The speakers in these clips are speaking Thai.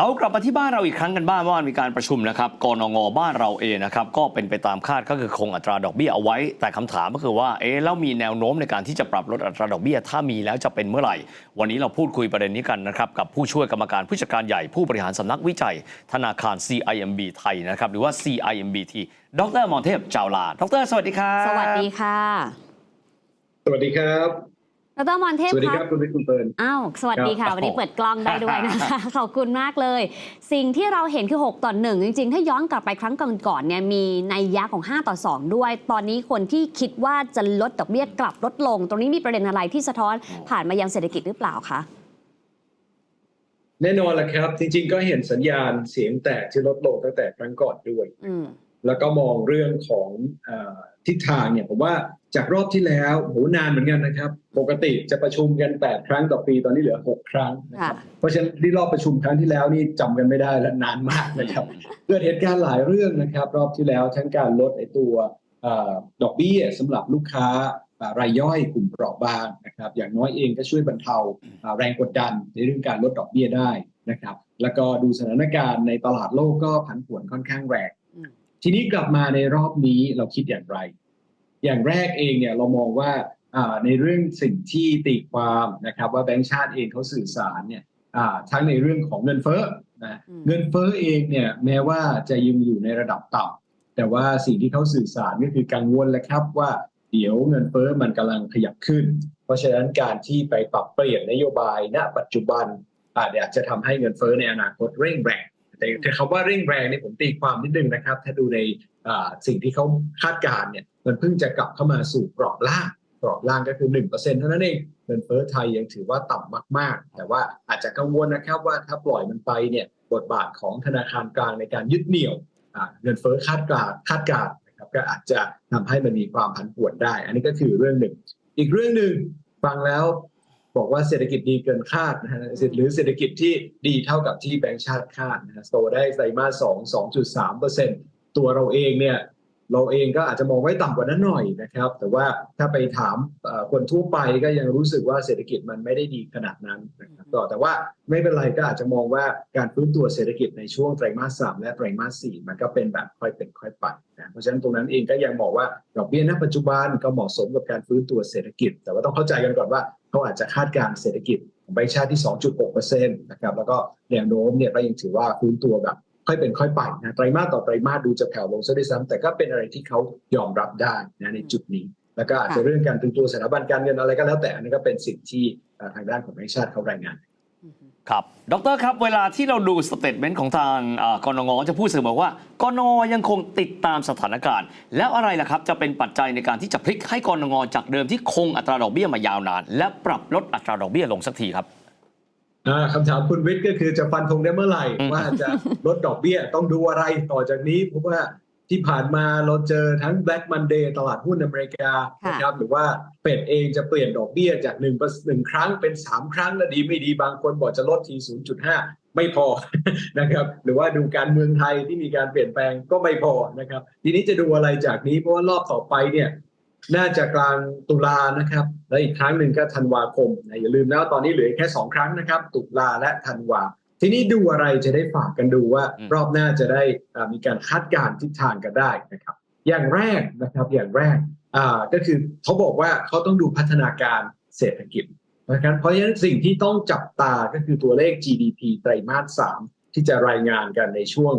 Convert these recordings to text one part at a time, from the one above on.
เรากลับมาที่บ้านเราอีกครั้งกันบ้างเมื่อวานมีการประชุมนะครับกนงบ้านเราเองนะครับก็เป็นไปตามคาดก็คือคงอัตราดอกเบี้ยเอาไว้ แต่คำถามก็คือว่าเอ๊ะแล้วมีแนวโน้มในการที่จะปรับลดอัตราดอกเบี้ยถ้ามีแล้วจะเป็นเมื่อไหร่ วันนี้เราพูดคุยประเด็นนี้กันนะครับกับผู้ช่วยกรรมการผู้จัดการใหญ่ผู้บริหารสำนักวิจัย ธนาคาร CIMB ไทยนะครับหรือว่า CIMBT ดรมอนเทพเจ้าลาดรสวัสดีครับสวัสดีค่ะ สวัสดีครับ ดรมอนเทพสวัสดีคครัรับบคุณวิทย์คุณเฟิร์นอ้าวสวัสดีค่ะครับวันนี้เปิดกล้องได้ด้วยนะคะขอบคุณมากเลย สิ่งที่เราเห็นคือ 6 ต่อ 1 จริง ๆ ถ้าย้อนกลับไปครั้งก่อนๆเนี่ยมีในยยะของ 5 ต่อ 2 ด้วย ตอนนี้คนที่คิดว่าจะลดดอกเบี้ยกลับลดลง ตรงนี้มีประเด็นอะไรที่สะท้อนผ่านมายังเศรษฐกิจหรือเปล่าคะแน่นอนแหละครับ จริง ๆ ก็เห็นสัญญาณเสียงแตกที่ลดลงตั้งแต่ครั้งก่อนด้วยอืมแล้วก็มองเรื่องของเออทิศทางเนี่ยผมว่า จากรอบที่แล้วโหนานเหมือนกันนะครับ ปกติจะประชุมกัน 8 ครั้งต่อปีตอนนี้เหลือ 6 ครั้งนะครับค่ะเพราะฉะนั้นที่รอบประชุมครั้งที่แล้วนี่จำกันไม่ได้และนานมากนะครับเกิดเหตุการณ์หลายเรื่องนะครับ รอบที่แล้วทั้งการลดไอ้ตัวเออดอกเบี้ยสำหรับลูกค้าอ่ารายย่อยกลุ่มเปราะบางนะครับ อย่างน้อยเองก็ช่วยบรรเทาอ่าแรงกดดันในเรื่องการลดดอกเบี้ยได้นะครับ แล้วก็ดูสถานการณ์ในตลาดโลกก็ผันผวนค่อนข้างแรงอืมทีนี้กลับมาในรอบนี้เราคิดอย่างไร อย่างแรกเองเนี่ยเรามองว่าอ่าในเรื่องสิ่งที่ตีความนะครับว่าแบงก์ชาติเองเขาสื่อสารเนี่ยอ่าทั้งในเรื่องของเงินเฟ้อนะอืมเงินเฟ้อเองเนี่ยแม้ว่าจะยังอยู่ในระดับต่ำแต่ว่าสิ่งที่เขาสื่อสารก็คือกังวลแหละครับว่าเดี๋ยวเงินเฟ้อมันกำลังขยับขึ้น เพราะฉะนั้นการที่ไปปรับเปลี่ยนนโยบายณ ปัจจุบันอาจจะทำให้เงินเฟ้อในอนาคตเร่งแรงแต่แต่คำว่าเร่งแรงเนี่ยผมตีความนิดนึงนะครับ ถ้าดูในอ่าสิ่งที่เขาคาดการณ์เนี่ย มันเพิ่งจะกลับเข้ามาสู่กรอบล่างกรอบล่างก็คือ 1%เท่านั้นเองเงินเฟ้อไทยยังถือว่าต่ำมาก ๆ แต่ว่าอาจจะกังวลนะครับว่าถ้าปล่อยมันไปเนี่ยบทบาทของธนาคารกลางในการยึดเหนี่ยวเงินเฟ้อคาดการณ์คาดการณ์นะครับก็อาจจะทำให้มันมีความผันผวนได้ อันนี้ก็คือเรื่องหนึ่ง อีกเรื่องหนึ่งฟังแล้วบอกว่าเศรษฐกิจดีเกินคาดนะฮะหรือเศรษฐกิจที่ดีเท่ากับที่แบงก์ชาติคาดนะฮะโตได้ไตรมาสสองสองจุดสามเปอร์เซ็นตตัวเราเองเนี่ย เราเองก็อาจจะมองไว้ต่ำกว่านั้นหน่อยนะครับ แต่ว่าถ้าไปถามคนทั่วไปก็ยังรู้สึกว่าเศรษฐกิจมันไม่ได้ดีขนาดนั้นนะครับแต่ว่าไม่เป็นไรก็อาจจะมองว่าการฟื้นตัวเศรษฐกิจในช่วงไตรมาสสามและไตรมาสสี่มันก็เป็นแบบค่อยเป็นค่อยไปนะเพราะฉะนั้นตรงนั้นเองก็ยังบอกว่าดอกเบี้ยณปัจจุบันก็เหมาะสมกับการฟื้นตัวเศรษฐกิจ แต่ว่าต้องเข้าใจกันก่อนว่าเขาอาจจะคาดการณ์เศรษฐกิจของแบงก์ชาติที่ 2.6%นะครับแล้วก็แนวโน้มเนี่ยก็ยังถือว่าฟื้นตัวแบบ ค่อยเป็นค่อยไปนะไตรมาสต่อไตรมาสดูจะแผ่วลงซะด้วยซ้ำแต่ก็เป็นอะไรที่เขายอมรับได้นะในจุดนี้ แล้วก็อาจจะเรื่องการตึงตัวสถาบันการเงินอะไรก็แล้วแต่อันนี้ก็เป็นสิ่งที่ทางด้านของแบงก์ชาติเขารายงานครับ ดรครับ เวลาที่เราดูสเตทเมนต์ของทางกนงจะพูดเสมอว่ากนงยังคงติดตามสถานการณ์ แล้วอะไรล่ะครับจะเป็นปัจจัยในการที่จะพลิกให้กนงจากเดิมที่คงอัตราดอกเบี้ยมายาวนาน และปรับลดอัตราดอกเบี้ยลงสักทีครับ คำถามคุณวิทย์ก็คือจะฟันธงได้เมื่อไหร่อืมว่าจะลดดอกเบี้ยต้องดูอะไรต่อจากนี้เพราะว่าที่ผ่านมาเราเจอทั้ง Black Monday ตลาดหุ้นอเมริกาค่ะนะครับหรือว่าเฟดเองจะเปลี่ยนดอกเบี้ยจาก1นึ่งหนึ่งครั้งเป็น 3 ครั้งแล้วดีไม่ดีบางคนบอกจะลดที 0.5 ไม่พอนะครับหรือว่าดูการเมืองไทยที่มีการเปลี่ยนแปลงก็ไม่พอนะครับ ทีนี้จะดูอะไรจากนี้เพราะว่ารอบต่อไปเนี่ย น่าจะกลางตุลานะครับ และอีกครั้งหนึ่งก็ธันวาคมนะอย่าลืมนะว่าตอนนี้เหลือแค่ 2 ครั้งนะครับ ตุลาและธันวา ทีนี้ดูอะไรจะได้ฝากกันดูว่าอืมรอบหน้าจะได้อ่ามีการคาดการณ์ทิศทางกันได้นะครับ อย่างแรกนะครับอย่างแรกอ่าก็คือเขาบอกว่าเขาต้องดูพัฒนาการเศรษฐกิจนะครับเพราะฉะนั้นสิ่งที่ต้องจับตาก็คือตัวเลข GDP ไตรมาส3 ที่จะรายงานกันในช่วง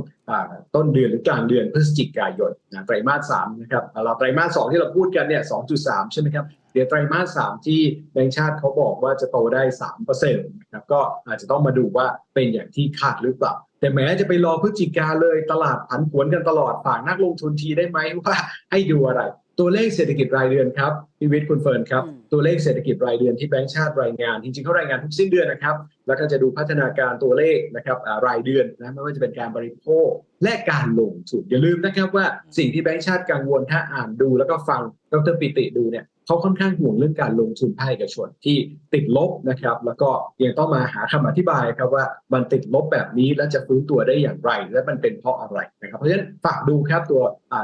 ต้นเดือนหรือกลางเดือนพฤศจิกายนนะไตรมาส3นะครับเราไตรมาส2ที่เราพูดกันเนี่ย2.3ใช่ไหมครับเดี๋ยวไตรมาส3ที่แบงก์ชาติเขาบอกว่าจะโตได้3%นะครับก็อาจจะต้องมาดูว่าเป็นอย่างที่คาดหรือเปล่าแต่แม้จะไปรอพฤศจิกาเลยตลาดผันผวนกันตลอดฝากนักลงทุนทีได้ไหมว่าให้ดูอะไร ตัวเลขเศรษฐกิจรายเดือนครับพี่วิทย์คุณเฟิร์นครับอืมตัวเลขเศรษฐกิจรายเดือนที่แบงก์ชาติรายงาน จริงๆเขารายงานทุกสิ้นเดือนนะครับ แล้วก็จะดูพัฒนาการตัวเลขนะครับอ่ารายเดือนนะไม่ว่าจะเป็นการบริโภคและการลงทุนอย่าลืมนะครับว่าสิ่งที่แบงก์ชาติกังวลถ้าอ่านดูแล้วก็ฟังดรปิติดูเนี่ย เขาค่อนข้างห่วงเรื่องการลงทุนภาคเอกชนที่ติดลบนะครับ แล้วก็ยังต้องมาหาคำอธิบายครับว่ามันติดลบแบบนี้แล้วจะฟื้นตัวได้อย่างไร และมันเป็นเพราะอะไรนะครับ เพราะฉะนั้นฝากดูครับตัว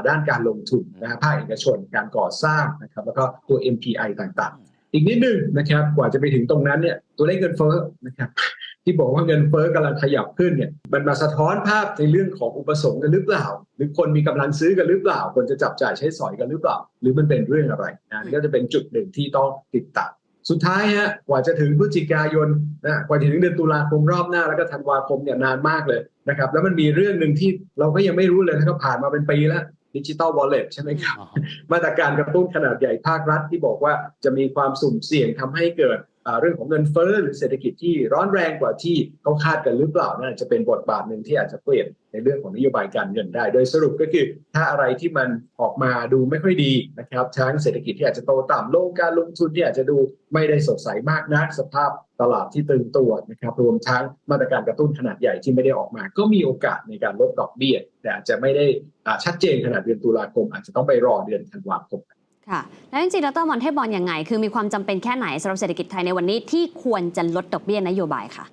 ด้านการลงทุนนะภาคเอกชนการก่อสร้างนะครับ แล้วก็ตัว MPI ต่างๆ อีกนิดนึงนะครับกว่าจะไปถึงตรงนั้นเนี่ยตัวเลขเงินเฟ้อนะครับ ที่บอกว่าเงินเฟ้อกำลังขยับขึ้นเนี่ยมันมาสะท้อนภาพในเรื่องของอุปสงค์กันหรือเปล่า หรือคนมีกำลังซื้อกันหรือเปล่า คนจะจับจ่ายใช้สอยกันหรือเปล่า หรือมันเป็นเรื่องอะไรนะนี่ก็จะเป็นจุดหนึ่งที่ต้องติดตามสุดท้ายฮะกว่าจะถึงพฤศจิกายนนะกว่าจะถึงเดือนตุลาคมรอบหน้า แล้วก็ธันวาคมเนี่ยนานมากเลยนะครับแล้วมันมีเรื่องหนึ่งที่เราก็ยังไม่รู้เลยนะครับผ่านมาเป็นปีแล้วดิจิ t a ลวอลเล็ตใช่ไหมครับ มาตรการกระตุ้นขนาดใหญ่ภาครัฐที่บอกว่าจะมีความสุ่มเสี่ยงทำให้เกิดอ่าเรื่องของเงินเฟ้อหรือเศรษฐกิจที่ร้อนแรงกว่าที่เขาคาดกันหรือเปล่านั่นอาจจะเป็นบทบาทหนึ่งที่อาจจะเปลี่ยนในเรื่องของนโยบายการเงินได้ โดยสรุปก็คือถ้าอะไรที่มันออกมาดูไม่ค่อยดีนะครับทั้งเศรษฐกิจที่อาจจะโตต่ำโลกการลงทุนที่อาจจะดูไม่ได้สดใสมากนักสภาพตลาดที่ตึงตัวนะครับรวมทั้งมาตรการกระตุ้นขนาดใหญ่ที่ไม่ได้ออกมา ก็มีโอกาสในการลดดอกเบี้ย แต่อาจจะไม่ได้ชัดเจนขนาดเดือนตุลาคม อาจจะต้องไปรอเดือนธันวาคม ค่ะ แล้วจริงๆดรมอนให้บอลยังไง คือมีความจำเป็นแค่ไหนสำหรับเศรษฐกิจไทยในวันนี้ที่ควรจะลดดอกเบี้ยนโยบายค่ะ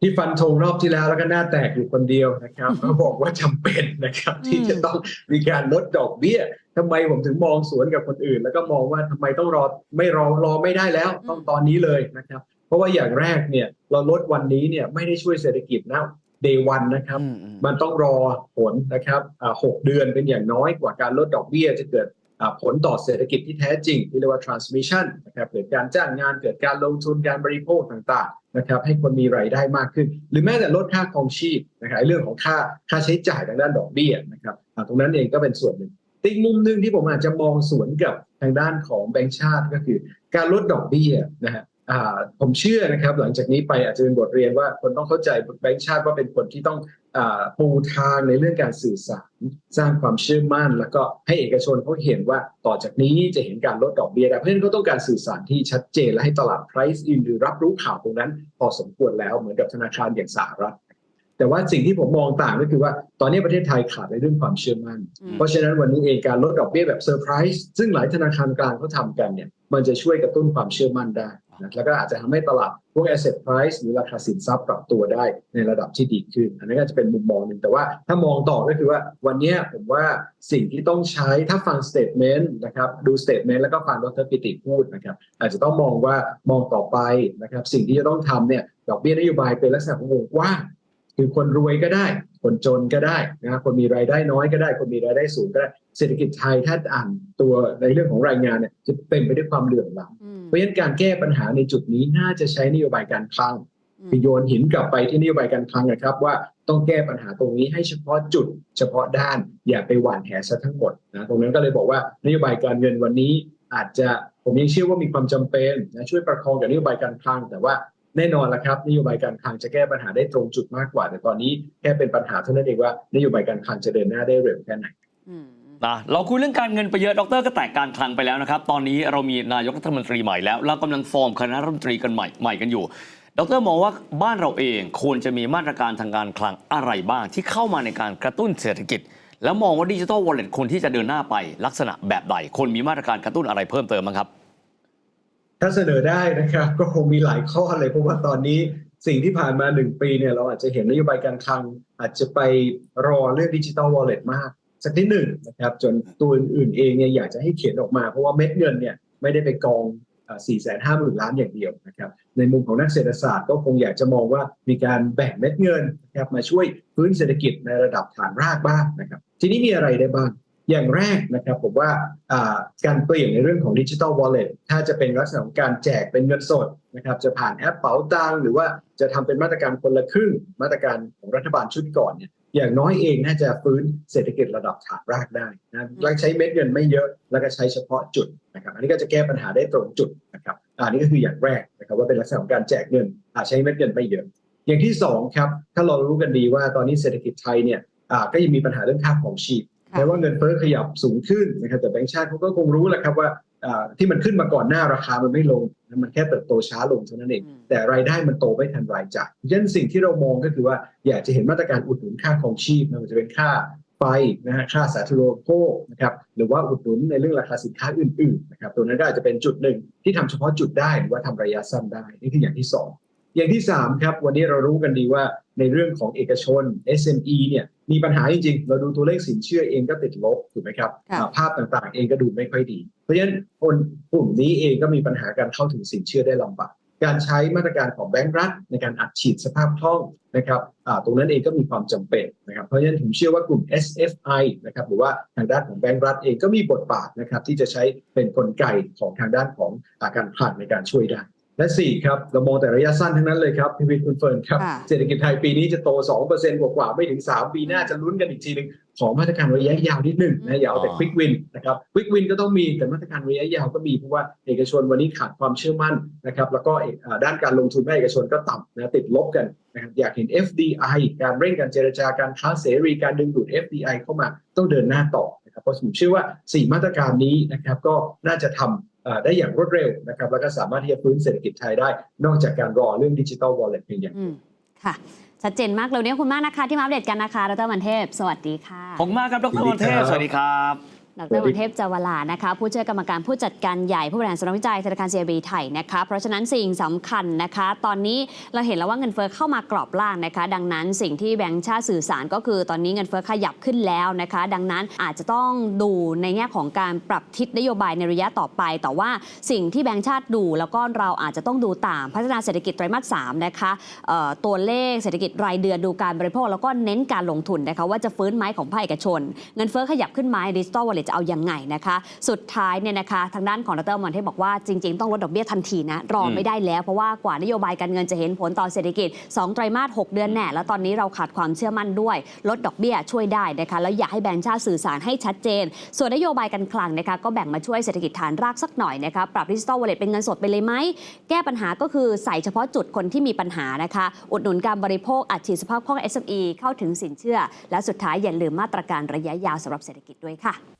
ที่ฟันธงรอบที่แล้วแล้วก็หน้าแตกอยู่คนเดียวนะครับก็บอกว่าจำเป็นนะครับอืมที่จะต้องมีการลดดอกเบี้ยทำไมผมถึงมองสวนกับคนอื่น แล้วก็มองว่าทำไมต้องรอไม่รอรอไม่ได้แล้ว ต้องตอนนี้เลยนะครับ เพราะว่าอย่างแรกเนี่ย เราลดวันนี้เนี่ยไม่ได้ช่วยเศรษฐกิจนะเดวันนะครับอืมอืมมันต้องรอผลนะครับอ่าหกเดือนเป็นอย่างน้อยกว่าการลดดอกเบี้ยจะเกิดอ่า ผลต่อเศรษฐกิจที่แท้จริงที่เรียกว่า transmission นะครับเกิดการจ้างงานเกิดการลงทุนการบริโภคต่างๆนะครับให้คนมีรายได้มากขึ้น หรือแม้แต่ลดค่าครองชีพนะครับไอ้เรื่องของค่าค่าใช้จ่ายทางด้านดอกเบี้ยนะครับตรงนั้นเองก็เป็นส่วนหนึ่งแต่อีกมุมหนึ่งที่ผมอาจจะมองสวนกับทางด้านของแบงก์ชาติก็คือ การลดดอกเบี้ยนะฮะ ผมเชื่อนะครับหลังจากนี้ไปอาจจะเป็นบทเรียนว่าคนต้องเข้าใจแบงก์ชาติว่าเป็นคนที่ต้องอาปูทางในเรื่องการสื่อสาร สร้างความเชื่อมั่น แล้วก็ให้เอกชนเขาเห็นว่าต่อจากนี้จะเห็นการลดดอกเบี้ยได้เพราะฉะนั้นเขาต้องการสื่อสารที่ชัดเจนและให้ตลาด price in หรือรับรู้ข่าวตรงนั้น พอสมควรแล้วเหมือนกับธนาคารอย่างสหรัฐแต่ว่าสิ่งที่ผมมองต่างก็คือว่าตอนนี้ประเทศไทยขาดในเรื่องความเชื่อมั่นอืมเพราะฉะนั้นวันนี้เองการลดดอกเบี้ยแบบเซอร์ไพรส์ซึ่งหลายธนาคารกลางเขาทำกันเนี่ยมันจะช่วยกระตุ้นความเชื่อมั่นได้ นะแล้วก็อาจจะทำให้ตลาดพวก asset price หรือราคาสินทรัพย์ปรับตัวได้ในระดับที่ดีขึ้น อันนี้ก็จะเป็นมุมมองหนึ่งแต่ว่าถ้ามองต่อก็คือว่าวันนี้ผมว่าสิ่งที่ต้องใช้ถ้าฟัง statement นะครับดู statement แล้วก็ฟังดรปิติพูดนะครับอาจจะต้องมองว่ามองต่อไปนะครับสิ่งที่จะต้องทำเนี่ยดอกเบี้ยนโยบายเป็นลักษณะของวงกว้าง คือคนรวยก็ได้ คนจนก็ได้นะคนมีรายได้น้อยก็ได้ คนมีรายได้สูงก็ได้ เศรษฐกิจไทยถ้าอ่านตัวในเรื่องของรายงานเนี่ยจะเต็มไปด้วยความเหลื่อมล้ำอืมเพราะฉะนั้นการแก้ปัญหาในจุดนี้น่าจะใช้นโยบายการคลังอืมคือโยนหินกลับไปที่นโยบายการคลังนะครับ ว่าต้องแก้ปัญหาตรงนี้ให้เฉพาะจุด เฉพาะด้าน อย่าไปหว่านแหซะทั้งหมดนะตรงนั้นก็เลยบอกว่านโยบายการเงินวันนี้อาจจะผมยังเชื่อว่ามีความจำเป็นนะช่วยประคองกับนโยบายการคลัง แต่ว่า แน่นอนละครับนโยบายการคลังจะแก้ปัญหาได้ตรงจุดมากกว่า แต่ตอนนี้แค่เป็นปัญหาเท่านั้นเองว่านโยบายการคลังจะเดินหน้าได้เร็วแค่ไหนนะเราคุยเรื่องการเงินไปเยอะดรก็แตกการคลังไปแล้วนะครับ ตอนนี้เรามีนายกรัฐมนตรีใหม่แล้ว เรากำลังฟอร์มคณะรัฐมนตรีกันใหม่ใหม่กันอยู่ ดรมองว่าบ้านเราเองควรจะมีมาตรการทางการคลังอะไรบ้างที่เข้ามาในการกระตุ้นเศรษฐกิจ แล้วมองว่าดิจิทัลวอลเล็ตควรที่จะเดินหน้าไปลักษณะแบบใดควรมีมาตรการกระตุ้นอะไรเพิ่มเติมบ้างครับ ถ้าเสนอได้นะครับ ก็คงมีหลายข้อเลยเพราะว่าตอนนี้สิ่งที่ผ่านมาหนึ่งปีเนี่ยเราอาจจะเห็นนโยบายการคลังอาจจะไปรอเรื่องดิจิ t a ลวอลเล็ตมาก สักนิดหนึ่งนะครับ จนตัวอื่นๆเองเนี่ยอยากจะให้เขียนออกมา เพราะว่าเม็ดเงินเนี่ยไม่ได้ไปกอง4 5 0 0 0 0 ล้านอย่างเดียวนะครับในมุมของนักเศรษฐศาสตร์ก็คงอยากจะมองว่ามีการแบ่งเม็ดเงินนะครับมาช่วยฟื้นเศรษฐกิจในระดับฐานรากบ้างนะครับ ทีนี้มีอะไรได้บ้าง อย่างแรกนะครับผมว่าการเปลี่ยนในเรื่องของดิจิ t a ลวอลเล็ตถ้าจะเป็นลักษณะของการแจกเป็นเงินสดนะครับจะผ่านแอปเป๋าตังหรือว่าจะทำเป็นมาตรการคนละครึ่ง มาตรการของรัฐบาลชุดก่อนเนี่ยอย่างน้อยเองน่าจะฟื้นเศรษฐกิจระดับฐานรากได้นะแล้วใช้เม็ดเงินไม่เยอะ แล้วก็ใช้เฉพาะจุดนะครับ อันนี้ก็จะแก้ปัญหาได้ตรงจุดนะครับอันนี้ก็คืออย่างแรกนะครับว่าเป็นลักษณะของการแจกเงินอ่าใช้เม็ดเงินไม่เยอะ อย่างที่สองครับถ้าเรารู้กันดีว่าตอนนี้เศรษฐกิจไทยเนี่ยก็ยังมีปัญหาเรื่องค่าของชีพ แม้ว่าเงินเฟ้อขยับสูงขึ้นนะครับแต่แบงก์ชาติเขาก็คงรู้แหละครับว่าอ่าที่มันขึ้นมาก่อนหน้าราคามันไม่ลงมันแค่เติบโตช้าลงเท่านั้นเองอืมแต่รายได้มันโตไม่ทันรายจ่ายเพราะฉะนั้นสิ่งที่เรามองก็คือว่าอยากจะเห็นมาตรการอุดหนุนค่าของชีพไม่ว่าจะเป็นค่าไฟนะฮะค่าสาธารณูปโภคนะครับหรือว่าอุดหนุนในเรื่องราคาสินค้าอื่นๆนะครับตรงนั้นก็อาจจะเป็นจุดหนึ่งที่ทำเฉพาะจุดได้หรือว่าทำระยะสั้นได้นี่คืออย่างที่สองอย่างที่สามครับวันนี้เรารู้กันดีว่าในเรื่องของเอกชน SME เนี่ย มีปัญหาจริงๆ เราดูตัวเลขสินเชื่อเองก็ติดลบถูกไหมครับค่ะอ่าภาพต่างๆ เองก็ดูไม่ค่อยดี เพราะฉะนั้นคนกลุ่มนี้เองก็มีปัญหาการเข้าถึงสินเชื่อได้ลำบากการใช้มาตรการของแบงก์รัฐในการอัดฉีดสภาพคล่องนะครับอ่าตรงนั้นเองก็มีความจำเป็นนะครับ เพราะฉะนั้นผมเชื่อว่ากลุ่ม SFI นะครับหรือว่าทางด้านของแบงก์รัฐเองก็มีบทบาทนะครับที่จะใช้เป็นกลไกของทางด้านของอาการคลังในการช่วยได้ และสี่ครับ เรามองแต่ระยะสั้นทั้งนั้นเลยครับพี่วิทย์คุณเฟิร์นครับค่ะเศรษฐกิจไทยปีนี้จะโต 2%กว่าๆไม่ถึง 3 ปีหน้าจะลุ้นกันอีกทีหนึ่งขอมาตรการระยะยาวนิดหนึ่งนะอย่าเอาแต่อ๋อควิกวินนะครับควิกวินก็ต้องมีแต่มาตรการระยะยาวก็มีเพราะว่าเอกชนวันนี้ขาดความเชื่อมั่นนะครับแล้วก็เอกอ่าด้านการลงทุนภาคเอกชนก็ต่ำนะติดลบกันนะครับอยากเห็น FDI การเร่งการเจรจาการค้าเสรีการดึงดูด FDI เข้ามาต้องเดินหน้าต่อนะครับเพราะผมเชื่อว่า 4 มาตรการนี้นะครับก็น่าจะทำอ่า ได้อย่างรวดเร็วนะครับ แล้วก็สามารถที่จะฟื้นเศรษฐกิจไทยได้ นอกจากการรอเรื่องดิจิ t a ลวอลเล็ตเพียงอย่างเดียวอืมค่ะชัดเจนมากเลยวันนี้ขอบคุณมากนะคะ ที่มาอัปเดตกันนะคะดรมันเทพ สวัสดีค่ะขอบคุณมากครับดรมนเทพ สวัสดีครับ ดรวันเทพจาวลานะคะผู้ช่วยกรรมการผู้จัดการใหญ่ผู้บริหารสำนักวิจัยธนาคาร CIB ไทยนะคะเพราะฉะนั้นสิ่งสำคัญนะคะ ตอนนี้เราเห็นแล้วว่าเงินเฟ้อเข้ามากรอบล่างนะคะ ดังนั้นสิ่งที่แบงก์ชาติสื่อสารก็คือตอนนี้เงินเฟ้อขยับขึ้นแล้วนะคะ ดังนั้นอาจจะต้องดูในแง่ของการปรับทิศนโยบายในระยะต่อไป แต่ว่าสิ่งที่แบงก์ชาติดู แล้วก็เราอาจจะต้องดูตามพัฒนาเศรษฐกิจไตรมาสสามนะคะตัวเลขเศรษฐกิจรายเดือนดูการบริโภคแล้วก็เน้นการลงทุนนะคะว่าจะฟื้นไหมของภาคเอกชน เงินเฟ้อขยับขึ้นไหมดิจิตอลวอลเล็ตจะเอายังไงนะคะ สุดท้ายเนี่ยนะคะทางด้านของดรมันเทบอกว่าจริง ๆ ต้องลดดอกเบี้ยทันทีนะรอไม่ได้แล้ว เพราะว่ากว่านโยบายการเงินจะเห็นผลต่อเศรษฐกิจ 2 ไตรมาส 6 เดือนแน่แล้วตอนนี้เราขาดความเชื่อมั่นด้วย ลดดอกเบี้ยช่วยได้นะคะแล้วอยากให้แบงก์ชาติสื่อสารให้ชัดเจน ส่วนนโยบายการคลังนะคะก็แบ่งมาช่วยเศรษฐกิจฐานรากสักหน่อยนะคะปรับดิจิตอลวอลเล็ตเป็นเงินสดไปเลยไหมแก้ปัญหาก็คือใส่เฉพาะจุดคนที่มีปัญหานะคะอุดหนุนการบริโภคอัดฉีดสภาพคล่อง SME เข้าถึงสินเชื่อ และสุดท้ายอย่าลืมมาตรการระยะยาวสำหรับเศรษฐกิจด้วยค่ะ